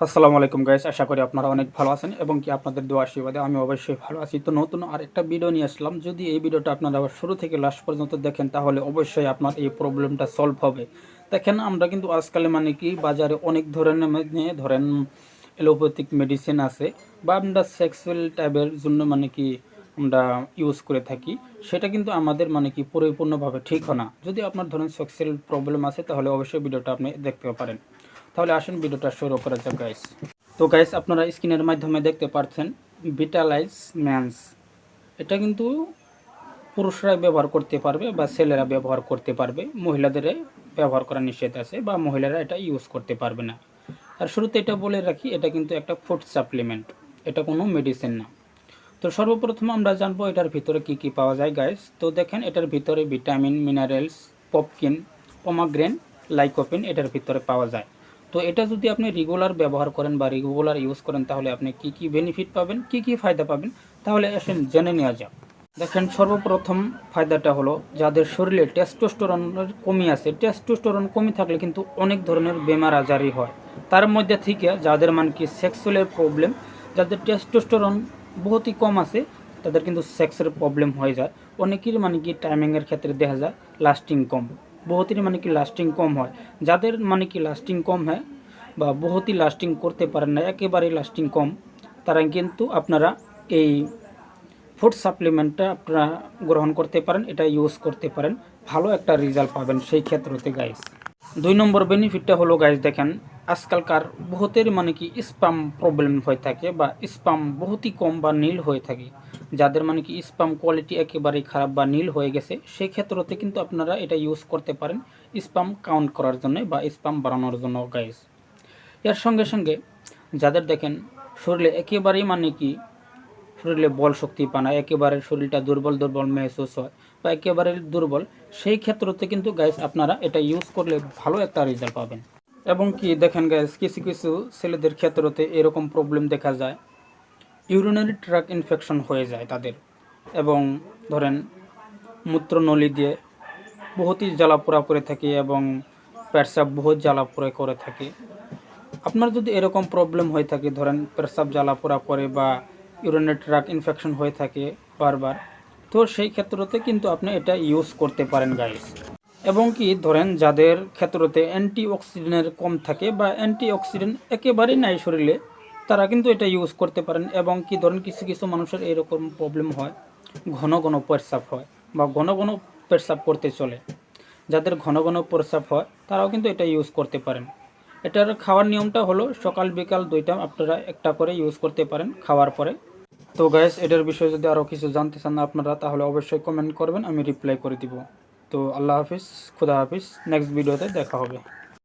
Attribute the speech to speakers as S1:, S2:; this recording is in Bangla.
S1: আসসালামু আলাইকুম গাইস আশা করি আপনারা অনেক ভালো আছেন এবং কি আপনাদের দোয়া আশীর্বাদে আমি অবশ্যই ভালো আছি। তো নতুন আর একটা ভিডিও নিয়ে আসলাম। যদি এই ভিডিওটা আপনারা আবার শুরু থেকে লাস্ট পর্যন্ত দেখেন, তাহলে অবশ্যই আপনার এই প্রবলেমটা সলভ হবে। দেখেন, আমরা কিন্তু আজকালে মানে কি, বাজারে অনেক ধরনের মানে ধরেন এলোপ্যাথিক মেডিসিন আছে বা আমরা সেক্সুয়াল টাইপের জন্য মানে কি আমরা ইউজ করে থাকি। সেটা কিন্তু আমাদের মানে কি পরিপূর্ণভাবে ঠিক হয় না। যদি আপনার ধরেন সেক্সুয়াল প্রবলেম আছে, তাহলে অবশ্যই ভিডিওটা আপনি দেখতে পারেন। তাহলে আসুন ভিডিওটা শুরু করা যাক গাইস তো গাইস আপনারা স্ক্রিনের মাধ্যমে দেখতে পাচ্ছেন ভিটালাইজ ম্যান্স এটা কিন্তু পুরুষরাই ব্যবহার করতে পারবে বা ছেলেরা ব্যবহার করতে পারবে। মহিলাদের ব্যবহার করা নিষেধ আছে বা মহিলারা এটা ইউজ করতে পারবে না। আর শুরুতে এটা বলে রাখি, এটা কিন্তু একটা ফুড সাপ্লিমেন্ট এটা কোনো মেডিসিন না। তো, সর্বপ্রথম আমরা জানব এটার ভিতরে কি কি পাওয়া যায় গাইস তো, দেখেন, এটার ভিতরে vitamin minerals pumpkin pomegranate lycopene এটার ভিতরে পাওয়া যায়। তো এটা যদি আপনি রেগুলার ব্যবহার করেন বা রেগুলার ইউজ করেন, তাহলে আপনি কি কি বেনিফিট পাবেন, কি কি ফায়দা পাবেন, তাহলে আসেন জেনে নেওয়া যাক। দেখেন, সর্বপ্রথম ফায়দাটা হলো, যাদের শরীরে টেস্টোস্টেরনের কমি আছে টেস্টোস্টেরন কমি থাকলে কিন্তু অনেক ধরনের বেমার আজারই হয়। তার মধ্যে থেকে যাদের মানে কি সেক্সুয়ালের প্রবলেম যাদের টেস্টোস্টেরন বহুতই কম আছে, তাদের কিন্তু সেক্সের প্রবলেম হয়ে যায়। অনেকের মানে কি টাইমিংয়ের ক্ষেত্রে দেখা যায় লাস্টিং কম। বহুতেরই মানে কি লাস্টিং কম হয়। যাদের মানে কি লাস্টিং কম হয় বা বহুতই লাস্টিং করতে পারেন না, একেবারেই লাস্টিং কম। তারা কিন্তু আপনারা এই ফুড সাপ্লিমেন্টটা আপনারা গ্রহণ করতে পারেন, এটা ইউজ করতে পারেন। ভালো একটা রেজাল্ট পাবেন সেই ক্ষেত্রতে গাইস দুই নম্বর বেনিফিটটা হলো গাইস দেখেন, আজকালকার বহুতের মানে কি স্পাম প্রবলেম হয়ে থাকে বা স্পাম বহুতই কম বা নীল হয়ে থাকে। যাদের মানে কি স্পাম কোয়ালিটি একেবারেই খারাপ বা নীল হয়ে গেছে, সেই ক্ষেত্রতে কিন্তু আপনারা এটা ইউজ করতে পারেন স্পাম কাউন্ট করার জন্য বা স্পাম বাড়ানোর জন্য গাইস এর সঙ্গে সঙ্গে যাদের দেখেন শরীরে একেবারেই মানে কি, শরীরে বল শক্তি পানা একেবারে শরীরটা দুর্বল দুর্বল মেহসুস হয় বা একেবারে দুর্বল, সেই ক্ষেত্রতে কিন্তু গাইস আপনারা এটা ইউজ করলে ভালো একটা রেজাল্ট পাবেন। এবং কি দেখেন গাইস কিছু কিছু ছেলেদের ক্ষেত্রতে এরকম প্রবলেম দেখা যায় ইউরিনারি ট্র্যাক ইনফেকশন হয়ে যায় তাদের। এবং ধরেন মূত্রনলী দিয়ে বহুতই জ্বালাপোড়া করে থাকে এবং পেটসাপ বহুত জ্বালাপোড়া করে থাকে। আপনার যদি এরকম প্রবলেম হয়ে থাকে, ধরেন পেশাব জ্বালাপোড়া করে বা ইউরিনের ট্রাক ইনফেকশন হয়ে থাকে বারবার, তো সেই ক্ষেত্রতে কিন্তু আপনি এটা ইউজ করতে পারেন গাইস এবং কি, ধরেন যাদের ক্ষেত্রতে অ্যান্টি অক্সিডেন্টের কম থাকে বা অ্যান্টি অক্সিডেন্ট একেবারেই নাই শরীরে, তারা কিন্তু এটা ইউজ করতে পারেন এবং কি, ধরেন কিছু কিছু মানুষের এরকম প্রবলেম হয়, ঘন ঘন পেশাব হয় বা ঘন ঘন পেশাব করতে চলে। যাদের ঘন ঘন প্রস্রাব হয়, তারাও কিন্তু এটা ইউজ করতে পারেন। এটার খাওয়ার নিয়মটা হলো সকাল, বিকাল দুইটা আপনারা একটা করে ইউজ করতে পারেন খাওয়ার পরে। তো গ্যাস এটার বিষয়ে যদি আরও কিছু জানতে চান আপনারা, তাহলে অবশ্যই কমেন্ট করবেন, আমি রিপ্লাই করে দিব। তো আল্লাহ হাফিজ, খুদা হাফিজ নেক্সট ভিডিওতে দেখা হবে।